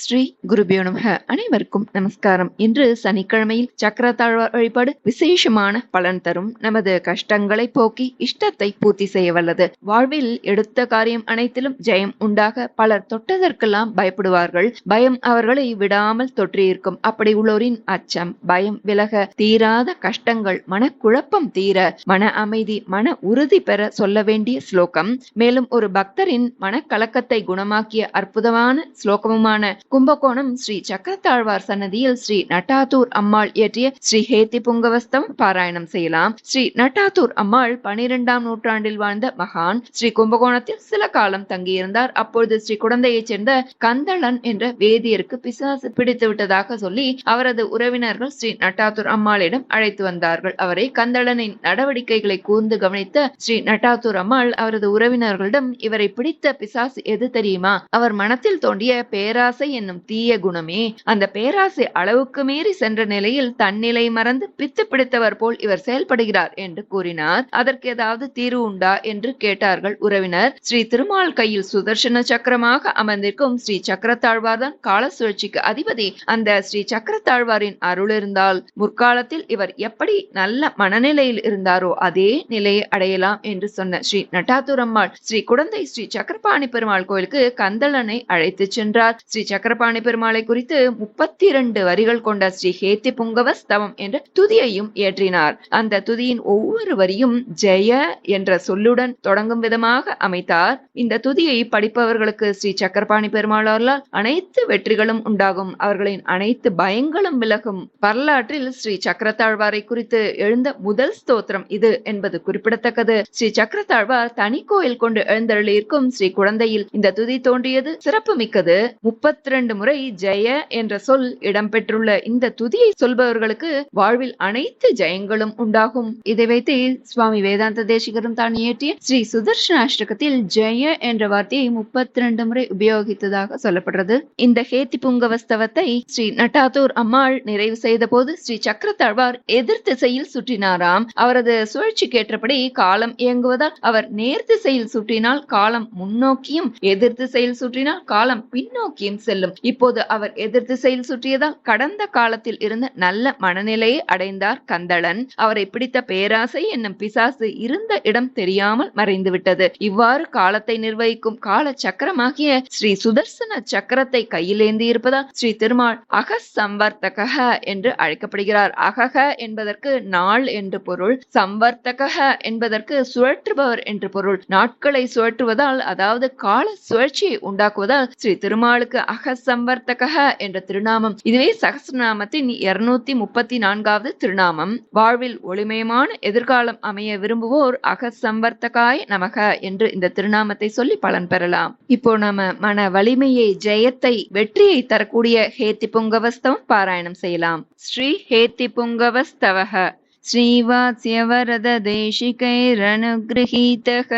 ஸ்ரீ குருபியோ நமக. அனைவருக்கும் நமஸ்காரம். இன்று சனிக்கிழமையில் சக்கர தாழ்வார் வழிபாடு விசேஷமான பலன் தரும் நமது கஷ்டங்களை போக்கி இஷ்டத்தை பூர்த்தி செய்ய வல்லது. வாழ்வில் எடுத்த காரியம் அனைத்திலும் ஜெயம் உண்டாக பலர் தொட்டதற்கெல்லாம் பயப்படுவார்கள். பயம் அவர்களை விடாமல் தொற்றியிருக்கும். அப்படி உள்ளோரின் அச்சம் பயம் விலக தீராத கஷ்டங்கள் மனக்குழப்பம் தீர மன அமைதி மன உறுதி பெற சொல்ல வேண்டிய ஸ்லோகம். மேலும் ஒரு பக்தரின் மனக்கலக்கத்தை குணமாக்கிய அற்புதமான ஸ்லோகமுமான கும்பகோணம் ஸ்ரீ சக்கரத்தாழ்வார் சன்னதியில் ஸ்ரீ நட்டாத்தூர் அம்மாள் இயற்றிய ஸ்ரீ ஹேத்தி புங்கவஸ்தம் பாராயணம் செய்யலாம். ஸ்ரீ நட்டாத்தூர் அம்மாள் பனிரெண்டாம் நூற்றாண்டில் வாழ்ந்த மகான். ஸ்ரீ கும்பகோணத்தில் சில காலம் தங்கியிருந்தார். அப்பொழுது ஸ்ரீ குழந்தையைச் சேர்ந்த கந்தளன் என்ற வேதியருக்கு பிசாசு பிடித்து விட்டதாக சொல்லி அவரது உறவினர்கள் ஸ்ரீ நட்டாத்தூர் அம்மாளிடம் அழைத்து வந்தார்கள். அவரை கந்தளனின் நடவடிக்கைகளை கூர்ந்து கவனித்த ஸ்ரீ நட்டாத்தூர் அம்மாள் அவரது உறவினர்களிடம் இவரை பிடித்த பிசாசு எது தெரியுமா அவர் மனத்தில் தோண்டிய பேராசை என்னும் தீய குணமே அந்த பேராசை அளவுக்கு மீறி சென்ற நிலையில் தன்னிலை மறந்து பித்து பிடித்தவர் போல் இவர் செயல்படுகிறார் என்று கூறினார். அதற்கு ஏதாவது தீர்வு உண்டா என்று கேட்டார்கள் உறவினர். ஸ்ரீ திருமால் கையில் சுதர்சன சக்கரமாக அமர்ந்திருக்கும் ஸ்ரீ சக்கரத்தாழ்வார் தான் கால சுழற்சிக்கு அதிபதி. அந்த ஸ்ரீ சக்கரத்தாழ்வாரின் அருள் இருந்தால் முற்காலத்தில் இவர் எப்படி நல்ல மனநிலையில் இருந்தாரோ அதே நிலையை அடையலாம் என்று சொன்ன ஸ்ரீ நட்டாத்துரம்மாள் ஸ்ரீ குடந்தை ஸ்ரீ சக்கரபாணி பெருமாள் கோயிலுக்கு கந்தளனை அழைத்து சென்றார். ஸ்ரீ சக்கர சக்கரபாணி பெருமாளை குறித்து முப்பத்தி இரண்டு வரிகள் கொண்ட ஸ்ரீ ஹேத்தி புங்கவ ஸ்தவம் என்ற துதியையும் இயற்றினார். அந்த துதியின் ஒவ்வொரு வரியும் ஜெய என்ற சொல்லுடன் தொடங்கும் விதமாக அமைத்தார். இந்த துதியை படிப்பவர்களுக்கு ஸ்ரீ சக்கரபாணி பெருமாளால் அனைத்து வெற்றிகளும் உண்டாகும். அவர்களின் அனைத்து பயங்களும் விலகும். வரலாற்றில் ஸ்ரீ சக்கரத்தாழ்வாரை குறித்து எழுந்த முதல் ஸ்தோத்திரம் இது என்பது குறிப்பிடத்தக்கது. ஸ்ரீ சக்கரத்தாழ்வார் தனி கோயில் கொண்டு எழுந்தருளியிருக்கும் ஸ்ரீ குழந்தையில் இந்த துதி தோன்றியது சிறப்பு மிக்கது முப்பத்தி ரெண்டு முறை ஜெய என்ற சொல் இடம்பெற்றுள்ள இந்த துதியை சொல்பவர்களுக்கு வாழ்வில் அனைத்து ஜெயங்களும் உண்டாகும். இதை வைத்து சுவாமி வேதாந்த தேசிகரும் தான் இயற்றிய ஸ்ரீ சுதர்ஷன அஷ்டகத்தில் ஜெய என்ற வார்த்தையை முப்பத்தி ரெண்டு முறை உபயோகித்ததாக சொல்லப்படுறது. இந்த ஹேத்தி புங்கவஸ்தவத்தை ஸ்ரீ நட்டாத்தூர் அம்மாள் நிறைவு செய்த போது ஸ்ரீ சக்கரத்தாழ்வார் எதிர் திசையில் சுற்றினாராம். அவரது சுழற்சிக்கேற்றபடி காலம் இயங்குவதால் அவர் நேர் திசையில் சுற்றினால் காலம் முன்னோக்கியும் எதிர் திசையில் சுற்றினால் காலம் பின்னோக்கியும் செல்லும். போதிலும் இப்போது அவர் எதிர் திசையில் சுற்றியதால் கடந்த காலத்தில் இருந்த நல்ல மனநிலையை அடைந்தார் கந்தளன். அவரை பிடித்த பேராசை என்னும் பிசாசு இருந்த இடம் தெரியாமல் மறைந்துவிட்டது. இவ்வாறு காலத்தை நிர்வகிக்கும் கால சக்கரமாகிய ஸ்ரீ சுதர்சன சக்கரத்தை கையிலேந்தி இருப்பதால் ஸ்ரீ திருமால் அகசம்வர்த்தக என்று அழைக்கப்படுகிறார். அகக என்பதற்கு நாள் என்று பொருள் சம்வர்த்தக என்பதற்கு சுழற்றுபவர் என்று பொருள். நாட்களை சுழற்றுவதால் அதாவது கால சுழற்சியை உண்டாக்குவதால் ஸ்ரீ திருமாலுக்கு அக அகசம்வர்த்தக என்ற திருநாமம். இதுவே சகசிரநாமத்தின் இருநூத்தி முப்பத்தி நான்காவது திருநாமம். வாழ்வில் ஒளிமயமான எதிர்காலம் அமைய விரும்புவோர் அகசம்வர்த்தகாய நமக என்று இந்த திருநாமத்தை சொல்லி பலன் பெறலாம். இப்போ நம்ம மன வலிமையை ஜெயத்தை வெற்றியை தரக்கூடிய ஹேத்தி புங்கவஸ்தவம் பாராயணம் செய்யலாம். ஸ்ரீ ஹேத்தி புங்கவஸ்தவக श्रीवात्स्यवरददेशिकैरनुगृहीतः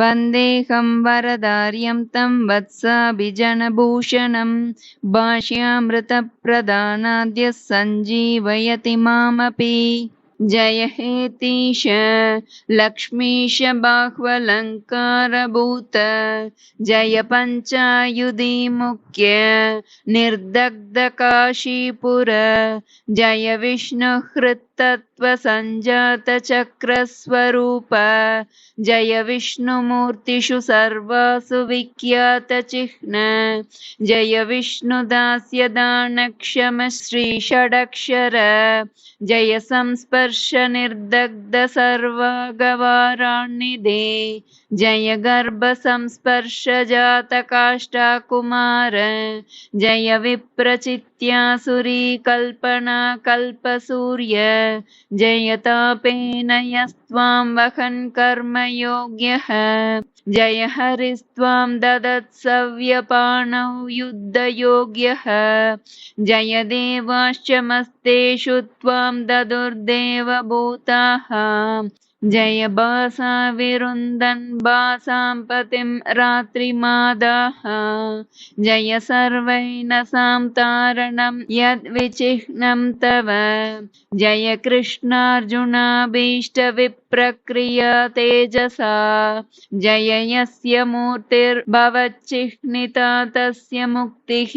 वन्देऽहं वरदार्यं तं वत्साभिजनभूषणं भाष्यामृतप्रदानाद्य सञ्जीवयति मामपि जय हेतीश लक्ष्मीश बाह्वलङ्कारभूत जय पञ्चायुधिमुख्य निर्दग्धकाशीपुर जय तत्त्वसञ्जातचक्रस्वरूप जय विष्णुमूर्तिषु सर्वासु विख्यातचिह्न जय विष्णुदास्यदानक्षमश्रीषडक्षर। जय संस्पर्शनिर्दग्धसर्वागवाराणिदे जय गर्भसंस्पर्शजातकाष्ठाकुमार। जय विप्रचित्यासुरीकल्पना कल्पसूर्य जय तापेन यस्त्वां वहन् कर्मयोग्यः जय हरिस्त्वां ददत्सव्यपाणौ युद्धयोग्यः। जय देवाश्च मस्तेषु त्वां ददुर्देवभूताः। जय बासा विरुन्दन् बासां पतिं रात्रिमादाः जय सर्वैनसां तारणं यद्विचिह्नं तव। जय कृष्णार्जुनाभीष्टविप्र प्रक्रियतेजसा जययस्य मूर्तिर्भवच्चिह्निता तस्य मुक्तिः।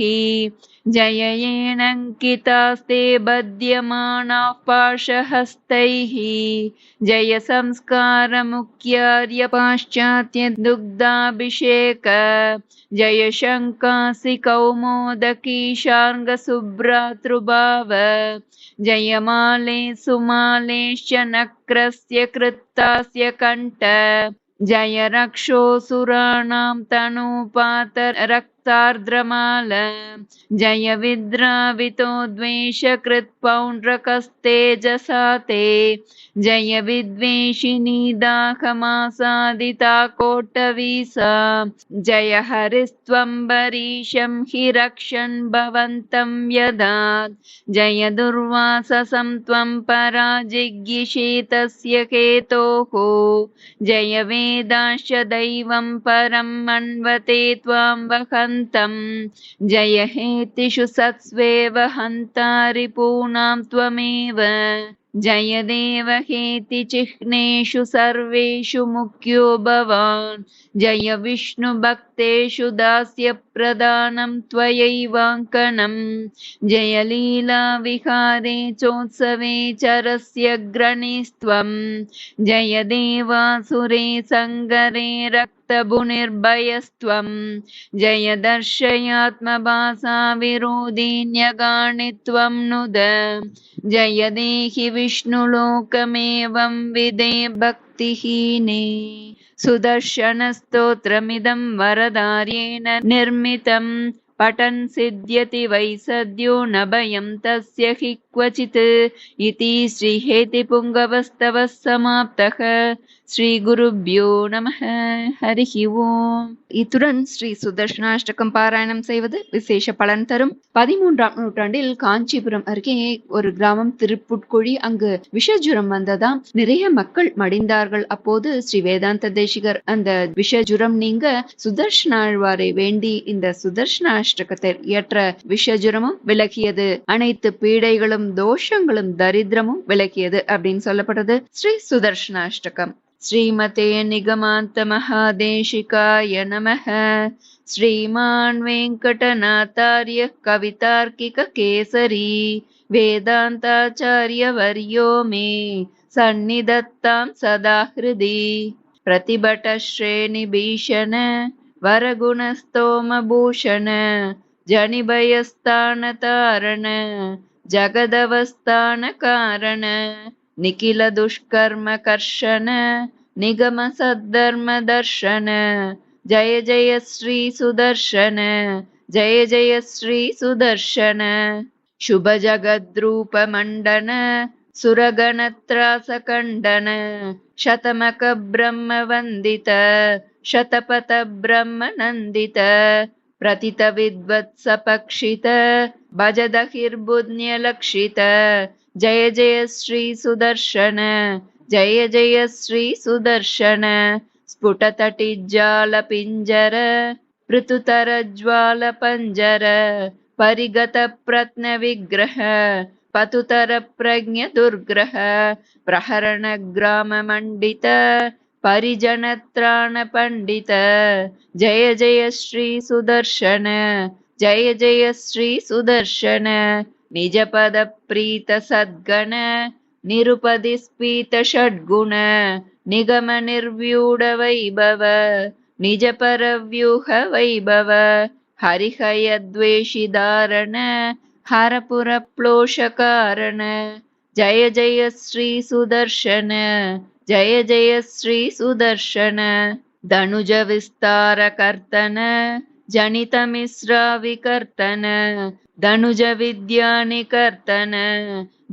जययेणङ्कितास्ते बध्यमानाः पाशहस्तैः जयसंस्कारमुख्यार्य पाश्चात्यदुग्धाभिषेक जयशङ्कासि कौमोदकी शार्ङ्गसुभ्रातृभाव जयमाले सुमालेश्च नक्रस्य कृ कृत्तास्य कण्ठ जय रक्षोऽसुराणां तनूपात रक्तार्द्रमाल जय विद्रावितो द्वेषकृत्पौण्ड्रकस्तेजसा ते। जय विद्वेषिणी दाहमासादिता कोटवीसा। जय हरिस्त्वम्बरीशं हि रक्षन् भवन्तं यदात् जय दुर्वाससं त्वं पराजिज्ञिषेतस्य केतोः जय वेदांश्च दैवं परं मन्वते त्वां वहन्तं जय हेतिषु सत्स्वेव हन्ता त्वमेव। जय देवहेति चिह्नेषु सर्वेषु मुख्यो भवान्। जय विष्णुभक्तेषु दास्यप्रदानं त्वयैवाङ्कनं। जय लीलाविहारे चोत्सवे चरस्य ग्रणिस्त्वं जय देवासुरे सङ्गरे रक्तभुनिर्भयस्त्वं जय दर्शयात्मभासा विरोधिन्यगाणि त्वं नुद जय देहि विष्णुलोकमेवं विदे भक्तिहीने सुदर्शनस्तोत्रमिदं वरदार्येण निर्मितं पठन् सिद्ध्यति वै सद्यो न भयं तस्य हि क्वचित् इति श्रीहेतिपुङ्गवस्तवः समाप्तः ஸ்ரீகுருப்யோ நம ஹரிஹி ஓம். இத்துடன் ஸ்ரீ சுதர்ஷனாஷ்டகம் பாராயணம் செய்வது விசேஷ பலன் தரும். பதிமூன்றாம் நூற்றாண்டில் காஞ்சிபுரம் அருகே ஒரு கிராமம் திருப்புட்குழி அங்கு விஷஜுரம் வந்ததாம். நிறைய மக்கள் மடிந்தார்கள். அப்போது ஸ்ரீ வேதாந்த தேசிகர் அந்த விஷஜுரம் நீங்க சுதர்ஷனாழ்வாரை வேண்டி இந்த சுதர்ஷனாஷ்டகத்தை இயற்ற விஷஜுரமும் விலகியது. அனைத்து பீடைகளும் தோஷங்களும் தரித்திரமும் விலகியது அப்படின்னு சொல்லப்பட்டது. ஸ்ரீ சுதர்ஷனாஷ்டகம். श्रीमते निगमान्तमहादेशिकाय नमः श्रीमान् वेङ्कटनाथार्यः कवितार्किककेसरी वेदान्ताचार्यवर्यो मे सन्निधत्तां सदा हृदि प्रतिभटश्रेणिभीषण वरगुणस्तोमभूषण जनिभयस्थानतारण जगदवस्थानकारण निखिलदुष्कर्मकर्षण निगमसद्धर्मदर्शन। जय जय श्री सुदर्शन जय जय श्री सुदर्शन। शुभजगद्रूपमण्डन सुरगणत्रासकण्डन। शतमकब्रह्मवन्दित शतपथब्रह्मनन्दित। प्रतितविद्वत्सपक्षित भजदहिर्बुध्न्यलक्षित जय जय श्री सुदर्शन जय जय श्री सुदर्शन स्फुटतटिज्जालपिञ्जर पृथुतरज्वालपञ्जर परिगतप्रत्नविग्रह पतुतरप्रज्ञदुर्ग्रह प्रहरणग्राममण्डित परिजनत्राणपण्डित जय जय श्री सुदर्शन जय जय श्री सुदर्शन निजपदप्रीतसद्गण निरुपदिस्फीतषड्गुण निगमनिर्व्यूढवैभव निजपरव्यूहवैभव हरिहयद्वेषिधारण हरपुरप्लोषकारण जय जय श्री सुदर्शन जय जय श्री सुदर्शन धनुजविस्तारकर्तन जनितमिश्राविकर्तन धनुजविद्यानिकर्तन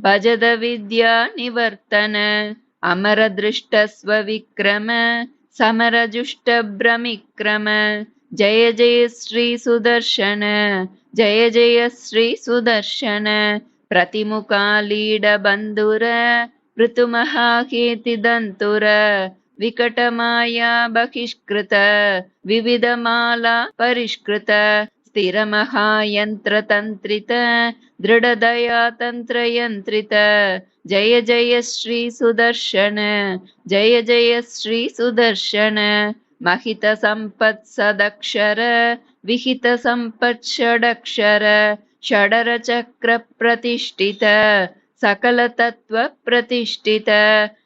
भजद विद्यानिवर्तन अमरदृष्टस्वविक्रम समरजुष्टभ्रमिक्रम जय जय श्री सुदर्शन जय जय श्री सुदर्शन प्रतिमुखालीडबन्धुर ऋतुमहाकेतिदन्तुर विकटमाया बहिष्कृत विविधमाला परिष्कृत स्थिरमहायन्त्रतन्त्रित दृढदया तन्त्रयन्त्रित जय जय श्री सुदर्शन जय जय श्री सुदर्शन। महितसम्पत्सदक्षर विहितसम्पत्षडक्षर षडरचक्रप्रतिष्ठित सकलतत्त्वप्रतिष्ठित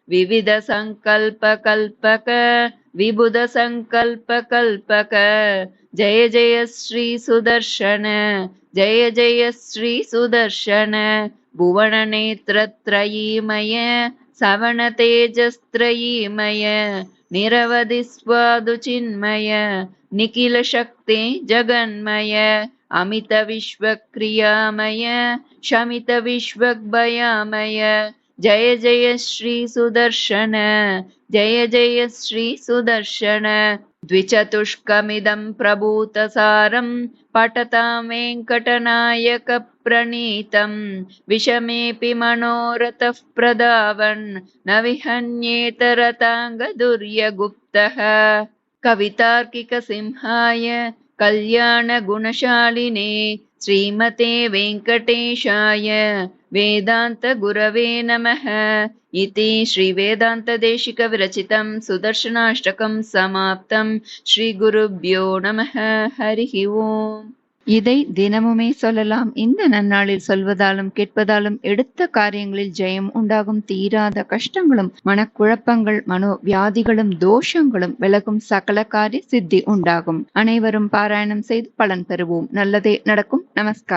विविधसङ्कल्पकल्पक विबुधसङ्कल्पकल्पक जय जय श्री सुदर्शन जय जय श्री सुदर्शन भुवननेत्रत्रयीमय सवनतेजस्त्रयीमय निरवधिस्वादुचिन्मय निखिलशक्ति जगन्मय अमितविश्वक्रियामय शमितविश्वग्भयामय जय जय श्री सुदर्शन जय जय श्री सुदर्शन द्विचतुष्कमिदं प्रभूतसारं पठतां वेङ्कटनायकप्रणीतं। विषमेऽपि मनोरथः प्रदावन् न विहन्येतरताङ्गदुर्यगुप्तः कवितार्किकसिंहाय कल्याणगुणशालिने श्रीमते वेङ्कटेशाय वेदान्तगुरवे नमः इति श्रीवेदान्तदेशिकविरचितं सुदर्शनाष्टकं समाप्तं श्रीगुरुभ्यो नमः हरिः ओम् இதை தினமுமே சொல்லலாம். இந்த நன்னாளில் சொல்வதாலும் கேட்பதாலும் எடுத்த காரியங்களில் ஜெயம் உண்டாகும். தீராத கஷ்டங்களும் மனக்குழப்பங்கள் மனோ வியாதிகளும் தோஷங்களும் விலகும் சகல காரிய சித்தி உண்டாகும். அனைவரும் பாராயணம் செய்து பலன் பெறுவோம். நல்லதே நடக்கும். நமஸ்கார்